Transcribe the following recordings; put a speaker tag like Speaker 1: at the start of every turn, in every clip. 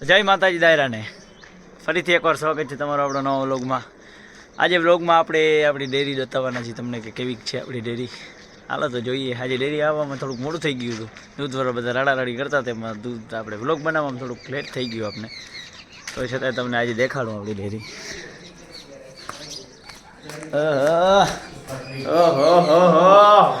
Speaker 1: જય માતાજી દાયરાને. ફરીથી એકવાર સ્વાગત છે તમારો આપણો નવો વ્લોગમાં. આજે વ્લોગમાં આપણે આપણી ડેરી બતાવવાના છીએ. તમને કે કેવી છે આપણી ડેરી? હાલો તો જોઈએ. આજે ડેરી આવવામાં થોડુંક મોડું થઈ ગયું હતું. દૂધવાળા બધા રાડારાડી કરતા તેમાં દૂધ આપણે વ્લોગ બનાવવામાં થોડુંક લેટ થઈ ગયું આપણે તો છતાંય તમને આજે દેખાડું આપણી ડેરી.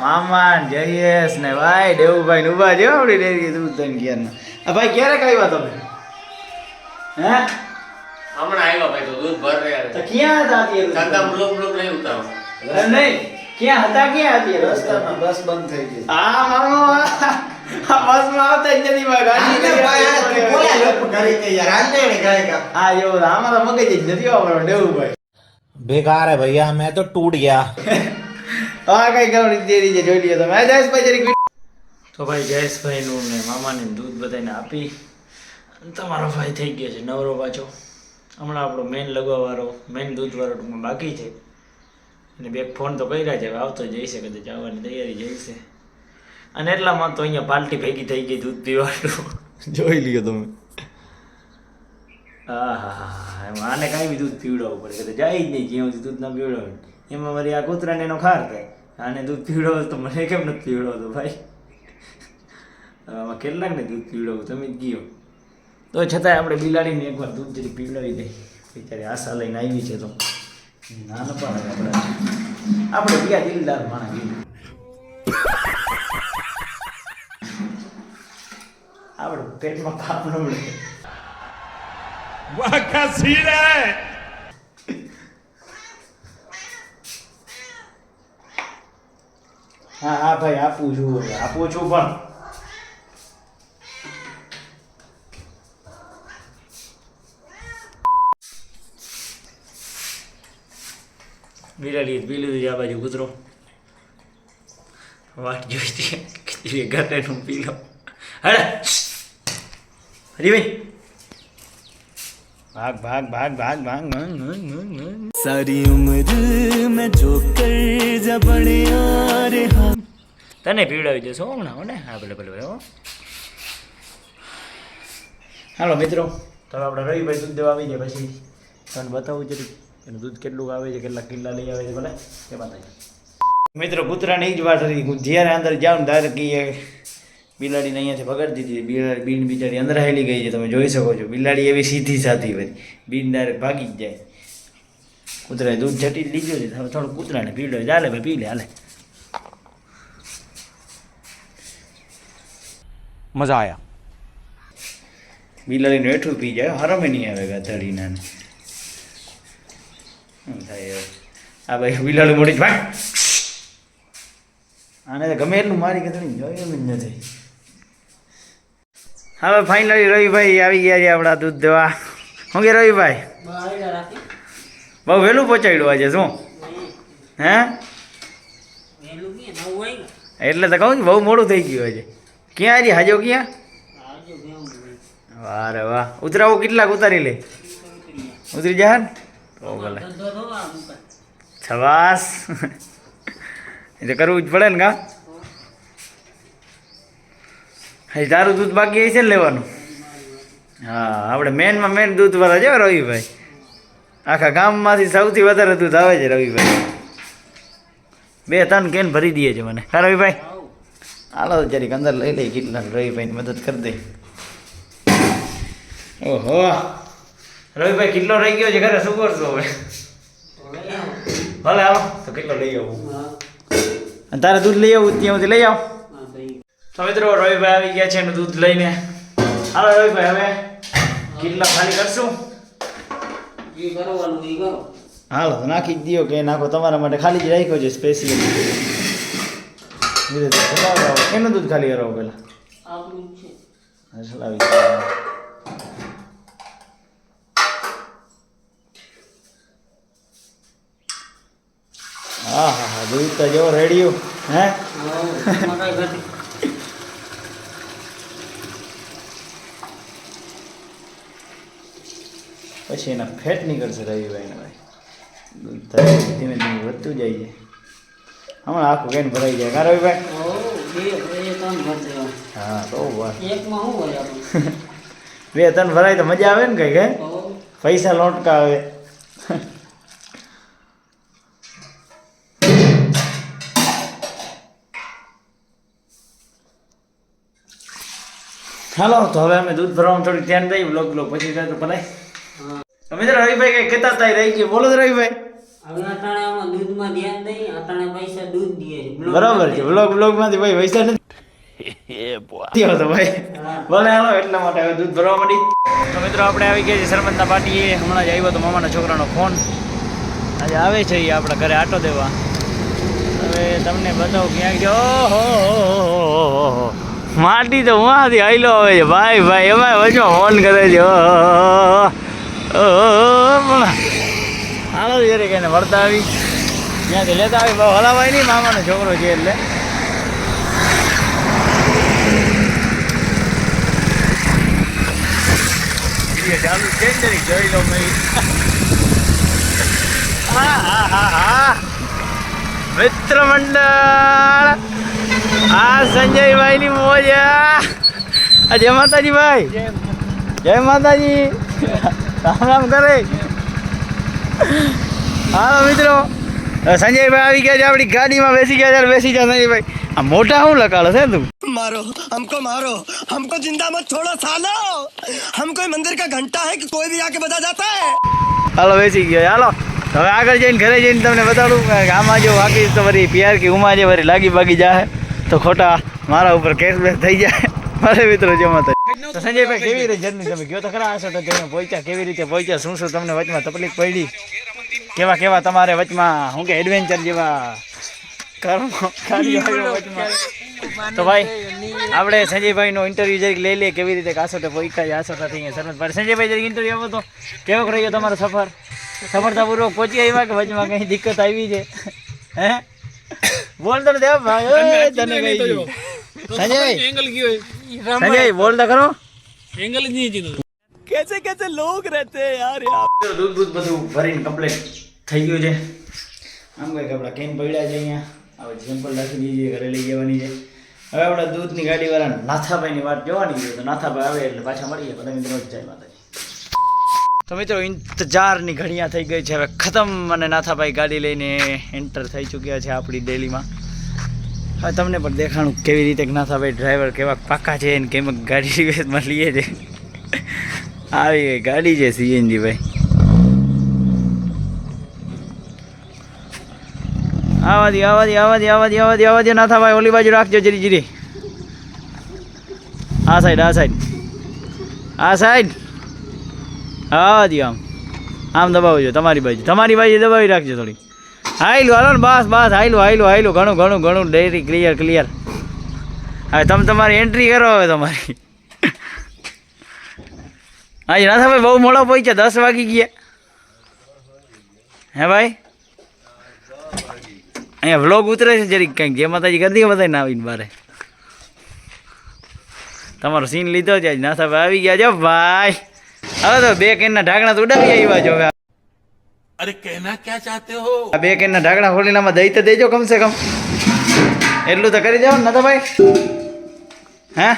Speaker 1: મામાન જયેશ ને ભાઈ દેવુભાઈ ને ઊભા છે આપણી ડેરી. દૂધ ગયા ભાઈ ક્યારેક આવ્યા તમે? હે?
Speaker 2: હમણાં તો
Speaker 1: ક્યાં
Speaker 2: નહીં
Speaker 1: ક્યાં હતા ક્યાં હતી
Speaker 3: રસ્તામાં?
Speaker 1: હા મામો આ બસમાં આવતા જ નથી ભાઈ ગાડી ભાઈ બોલા ભાઈ.
Speaker 4: બેકાર હે ભૈયા મેં તો ટૂટ ગયા.
Speaker 1: આ કઈ કરવાની દેરી જે જોઈ લીધો મેં જયેશભાઈ જરી તો ભાઈ જયેશભાઈ નું ને મામાને દૂધ બધાને આપી. તમારો ભાઈ થઈ ગયો છે નવરો પાછો. હમણાં આપણો મેન લગવાવાળો મેન દૂધવાળો ટૂંકમાં બાકી છે. અને બે ફોન તો કર્યા છે હવે આવતો જઈશે કદાચ આવવાની જવાની તૈયારી જઈશે. અને એટલામાં તો અહીંયા પાર્ટી ભેગી થઈ ગઈ દૂધ પીવાનું. જોઈ લ્યો તમે. હા હા હા એમાં આને કાંઈ બી દૂધ પીવડાવવું પડે. કે જાય જ નહીં જ્યાં સુધી દૂધ ના પીવડાવે. એમાં મારી આ કૂતરાને એનો ખાર થાય. આને દૂધ પીવડાવો તો મને કેમ નથી પીવડાવતો ભાઈ? આમાં કેટલાકને દૂધ પીવડાવું? તમે જ ગયો. તો છતાંય આપણે બિલાડીને એકવાર દૂધ જરી પીવડાવી દઈએ. બિચારી આશા લઈને આવી છે તો. ના ન પાડે આપણે આપણે ગયા દિલદાર માણા આપણે પેટમાં પાપ ન મળે. હા હા ભાઈ આપું છું આપું છું પણ. બિલાડી પી લીધું છે આ બાજુ કૂતરો વાટ જોઈતી ખીચડી ઘરેનું પી લો હરે હરીભાઈ ભાગ ભાગ ભાગ ભાગ ભાગ ભાગ ભાગ ભાગ ભાગ
Speaker 5: सारी उम्र मैं जो कर जा बड़े यार हाँ
Speaker 1: તને પીવડાવી દેશો હમણાં હો ને હા ભલે ભલે ભલે હો હાલો મિત્રો તો હવે આપણે રવિભાઈ દૂધ દેવા આવી જાય પછી તમને બતાવું જરી એનું દૂધ કેટલું આવે છે કેટલા કિલ્લા લઈ આવે છે ભલે? એ બતાવી મિત્રો કૂતરાની જ વાત હતી જ્યારે અંદર જાઉં ત્યારે કહીએ બિલાડીને અહીંયાથી પકડી દીધી બિલાડી બીન બિચારી અંદર હેલી ગઈ છે તમે જોઈ શકો છો. બિલાડી એવી સીધી સાધી બધી. બીન ડાયરેક્ટ ભાગી જ જાય. કૂતરાએ દૂધ છટી લીધું છે. થોડું કૂતરાને પીવડે ચાલે ભાઈ પી લે હાલે.
Speaker 4: મજા આવ્યા
Speaker 1: બિલાડીને હેઠું પી જાય. હરમે નહીં આવે ગાથડીના આ ભાઈ બિલાડું મોટી ભાઈ. આને ગમે એટલું મારી ગધડી જોયું જ નથી હવે ફાઇનલી રવિભાઈ આવી ગયા છે આપણા દૂધ દેવા. શું કે રવિભાઈ? બહુ વહેલું પહોંચાડ્યું આજે શું? હે? એટલે તો કહું બહુ મોડું થઈ ગયું આજે. ક્યાં આજે? હાજો ક્યાં? વાહ રે વાહ. ઉતરાવો કેટલાક ઉતારી લે. ઉતરી જા ને. તો ભલે છવાસ. એ તો કરવું જ પડે ને કા? હજી તારું દૂધ બાકી હશે ને લેવાનું? હા આપણે મેનમાં મેન દૂધ વાળા છે રવિભાઈ. આખા ગામમાંથી સૌથી વધારે દૂધ આવે છે રવિભાઈ. બે ત્રણ કેન ભરી દઈએ છે મને. હા રવિભાઈ? હાલો જરીક અંદર લઈ લઈ કેટલા રવિભાઈની મદદ કરી દે. ઓહો. રવિભાઈ કેટલો રહી ગયો છે ઘરે શું કરશો હવે? ભલે આવો તો કેટલો લઈ આવું. તારે દૂધ લઈ આવું ત્યાં સુધી લઈ આવ. તો મિત્રો રવિભાઈ આવી ગયા છે એનું દૂધ લઈને. હાલો રવિભાઈ હવે કેટલા ખાલી કરશું. હાલો તો નાખી જ દો કે નાખો તમારા માટે ખાલી જ રાખ્યો છે સ્પેશિયલ એનું દૂધ ખાલી કરાવો પેલા ચલાવી હા હા હા દૂધ તો જેવો રેડિયો હે? પછી એના ફેટ નીકળશે રવિભાઈને ભાઈ. ધીમે ધીમે વધતું જાય છે. હમણાં આખું કેન ભરાઈ જાય કા રવિભાઈ? હા તો બે ત્રણ ભરાય તો મજા આવે ને કઈ કે પૈસા લોટકા આવે. હાલો તો હવે અમે દૂધ ભરવાનું થોડીક ધ્યાન દઈએ બ્લોક બ્લોક પછી જાય તો ભલાય તો મિત્રો રવિભાઈ કઈ કહેતા હતા રહી ગયું. બોલો તો રવિભાઈ. બરાબર છે. બ્લોગ બ્લોગમાંથી ભાઈ પૈસા નથી. ભાઈ. ભલે હાલો એટલા માટે હવે દૂધ ભરવા મળી તો મિત્રો આપણે આવી ગયા છે સરપંચના પાટીએ. હમણાં જ આવ્યો તો મામાના છોકરાનો ફોન. આજે આવે છે એ આપણા ઘરે આટો દેવા. હવે તમને બતાવું ક્યાંક જો ઓહો. માટી તો ઉમાંથી આયલો આવે છે. ભાઈ ભાઈ એમાં વચમાં ફોન કરે છે. હાલો જયારે કઈને વળતા આવી. ત્યાંથી લેતા આવી. બહુ હલાવાય નહીં મામાનો છોકરો છે એટલે. ચાલુ છે જોઈ લો હા હા હા હા. મિત્ર મંડળ. આ સંજયભાઈ ની મોજા આ જય માતાજી ભાઈ જય માતાજી રામ રામ કરે હાલો મિત્રો હવે સંજયભાઈ આવી ગયા છે આપણી ગાડીમાં બેસી ગયા છે બેસી જા સંજયભાઈ આ મોટા શું લગાડો છે તું
Speaker 6: मारो हमको मारो हमको जिंदा मत छोड़ो सालो हम कोई मंदिर का घंटा है कि कोई भी आके बजा जाता है
Speaker 1: હાલો બેસી ગયો હાલો હવે આગળ જઈને ઘરે જઈને તમને બતાડું કે આમાં જો વાગી તો વળી પિયાર કે ઉમાં જે વળી લાગી બાગી જાય તો ખોટા મારા ઉપર કેશબેક થઈ જાય. મારે મિત્રો જમા થાય તો સંજયભાઈ, કેવી રીતે જર્ની તમે? ગયો તો ખરા હશો તો તમે પહોંચ્યા કેવી રીતે? પહોંચ્યા? શું શું તમને વચમાં તકલીફ પડી? કેવા કેવા તમારે વચમાં શું કે એડવેન્ચર જેવા કર્મ વચમાં? તો ભાઈ, આપણે સંજયભાઈનો ઇન્ટરવ્યુ જરીક લઈ લઈએ. કેવી રીતે કાસોટે પહોંચ્યા આસોટા થઈ ગયા સરસ. ભાઈ, સંજયભાઈ જરીક ઇન્ટરવ્યુ આવો તો. કેવો રહ્યો તમારો સફર? સફળતાપૂર્વક પહોંચી આવ્યા કે વચમાં? કંઈ દિક્કત આવી છે? હે? બોલ તો દેવ ભાઈ તને ગઈ. સંજય. એંગલ કી હોય સંજય બોલ તો ખરો.
Speaker 6: એંગલ જ નહીં જીતો કેસે કેસે લોગ રહેતે યાર યાર.
Speaker 1: દૂધ દૂધ બધું ભરીને કમ્પ્લીટ થઈ ગયું છે. આમ કંઈક આપણા કેમ પડ્યા છે અહીંયા. હવે સિમ્પલ રાખી દીધી ઘરે લઈ જવાની છે. હવે આપણા દૂધની ગાડી વાળા ગાડીવાળા નાથાભાઈની વાત જોવાની છે તો નાથાભાઈ આવે એટલે પાછા મળીએ. બધા મિત્રો જાય માતા તો મિત્રો, ઇંતજારની ઘડિયા થઈ ગઈ છે. હવે ખતમ અને નાથાભાઈ ગાડી લઈને એન્ટર થઈ ચૂક્યા છે આપણી ડેલીમાં. હવે તમને પણ દેખાણું કેવી રીતે નાથાભાઈ ડ્રાઈવર કેવા પાકા છે ને કેમ ગાડી રિવેસમાં લઈએ છે. આવી ગઈ ગાડી છે સીએનજી ભાઈ. આવા દે આવા દે આવા દે આવા દે આવા દે આવા દે નાથાભાઈ, ઓલી બાજુ રાખજો જરી જરી. આ સાઈડ આ સાઈડ આ સાઈડ આવા જી, આમ. આમ દબાવજો, તમારી બાજુ. તમારી બાજુ દબાવી રાખજો થોડી. હાઈલું હાલો ને, બસ બસ હાઈલું હાઈલું હાઈલું ઘણું ઘણું ઘણું ડેરી ક્લિયર ક્લિયર હવે તમે તમારી એન્ટ્રી કરો હવે તમારી. આજે નાથાભાઈ બહુ મોડો પહોંચ્યા, દસ વાગી ગયા. હે ભાઈ? અહીંયા વ્લોગ ઉતરે છે જરીક કંઈક. જે માતાજી, કરી દઈએ બધાને આવીને બારે. તમારો સીન લીધો છે. આજ નાથાભાઈ આવી ગયા છો. ભાઈ! હવે તો બે કેનના ઢાંકણા તો ઉડાવી આવ્યા
Speaker 5: જો અરે કહેના ક્યાં ચાહતે
Speaker 1: હો? બે કેનના ઢાંકણા હોલીનામાં દઈ તો દેજો કમસે કમ. એટલું તો કરી દેવો નતા ભાઈ. હા?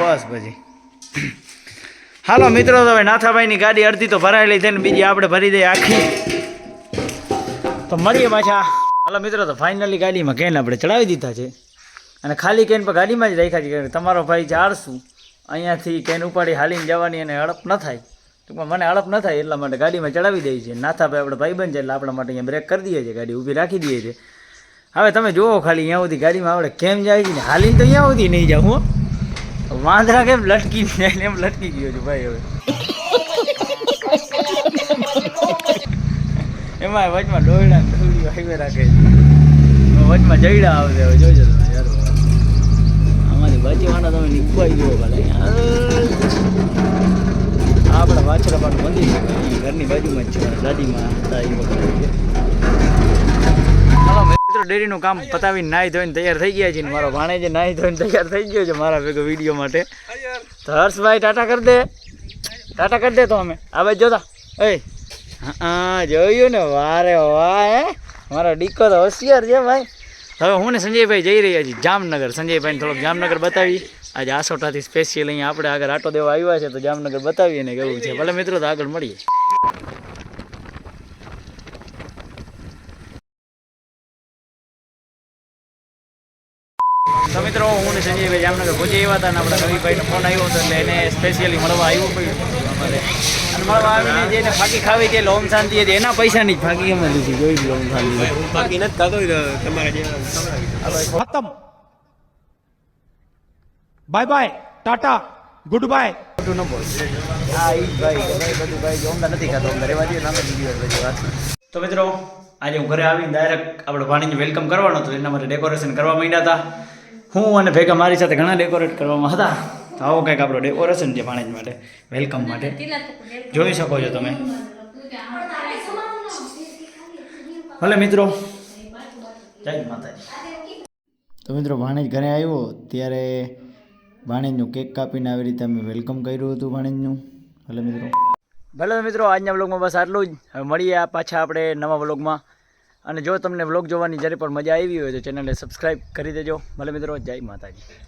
Speaker 1: બસ પછી. હાલો મિત્રો તો હવે નાથાભાઈની ગાડી અડધી તો ભરાયેલી છે ને બીજી આપણે ભરી દઈએ આખી. તો મળીએ પાછા. હાલો મિત્રો તો ફાઇનલી ગાડીમાં કેન આપણે ચડાવી દીધા છે. અને ખાલી કેન પર ગાડીમાં જ રાખ્યા છે તમારો ભાઈ ચારશું અહીંયાથી કેન ઉપાડી હાલીને જવાની અને હડપ ન થાય. ટૂંકમાં મને હડપ ન થાય એટલા માટે ગાડીમાં ચડાવી દઈએ છીએ નાથાભાઈ આપણે ભાઈબંધ છે એટલે આપણા માટે અહીંયા બ્રેક કરી દઈએ છીએ. ગાડી ઊભી રાખી દઈએ છીએ. હવે તમે જુઓ ખાલી અહીંયા સુધી ગાડીમાં આપણે કેમ જાય છે ને હાલીને તો અહીંયા સુધી નહીં જાઉં વાંદરા કેમ લટકી જાય એમ લટકી ગયો છું ભાઈ હવે. એમાં વચમાં ડોયડા ને હાઈવે રાખે છે. વચમાં જઈડા આવશે હવે, જોજો તમે યાર. નીકળાઈ ગયો આપણા વાછરાપાનું મંદિર ઘરની બાજુમાં જ છે. દાદીમાં હતા એ વખતે. ડેરીનું કામ પતાવીને નાહી ધોઈને તૈયાર થઈ ગયા છે ને મારો ભાણેજે નાહી ધોઈને તૈયાર થઈ ગયો છે મારા ભેગો વીડિયો માટે. તો હર્ષભાઈ, ટાટા કરી દે. ટાટા કરી દે તો અમે. આ બાજુ જોતા. એ, હા, જોયું ને? વારે વાહ, હે? મારો તો હોશિયાર છે, ભાઈ. હવે હું ને સંજયભાઈ જઈ રહ્યા છીએ જામનગર. સંજયભાઈને થોડોક જામનગર બતાવી. આજે આસોટાથી સ્પેશિયલ અહીંયા આપણે આગળ આટો દેવા આવ્યા છે તો જામનગર બતાવીએ ને કેવું છે. ભલે મિત્રો તો આગળ મળીએ. તો મિત્રો હું ને સંજયભાઈ જામનગર પહોંચી આવ્યા હતા અને આપણા રવિભાઈનો ફોન આવ્યો હતો એટલે એને સ્પેશિયલી મળવા આવ્યું પડ્યું. અમારે. અને મળવા આવીને જેને ફાંકી ખાવી છે લોમ શાંતિ હતી. એના પૈસાની જ ફાકી અમે લીધી. જોઈ લોમ શાંતિ.
Speaker 7: ફાંકી નથી ખાતો તમારે જે
Speaker 4: bye bye tata good bye
Speaker 1: ખોટું ન હા ઈ ભાઈ ભાઈ બધું ભાઈ ઓમદા નથી ખાતો ઓમદા રેવા દે નામે બીજી વાર બધી વાત તો મિત્રો આજે હું ઘરે આવીને ડાયરેક્ટ આપણે વાણીને વેલકમ કરવાનો હતો. એના માટે ડેકોરેશન કરવા માંડ્યા હતા. હું અને ભેગા મારી સાથે ઘણા ડેકોરેટ કરવામાં હતા. તો આવો કંઈક આપણો ડેકોરેશન છે વાણીજ માટે વેલકમ માટે. જોઈ શકો છો તમે. ભલે મિત્રો. જય માતાજી. તો મિત્રો ભાણેજ ઘરે આવ્યો ત્યારે ભાણેજનું કેક કાપીને આવી રીતે અમે વેલકમ કર્યું હતું ભાણેજનું ભલે મિત્રો. ભલે મિત્રો, આજના વ્લોગમાં બસ આટલું જ. હવે મળીએ પાછા આપણે નવા વ્લોગમાં અને જો તમને વ્લોગ જોવાની જ્યારે પણ મજા આવી હોય તો ચેનલને સબસ્ક્રાઈબ કરી દેજો. ભલે મિત્રો, જય માતાજી.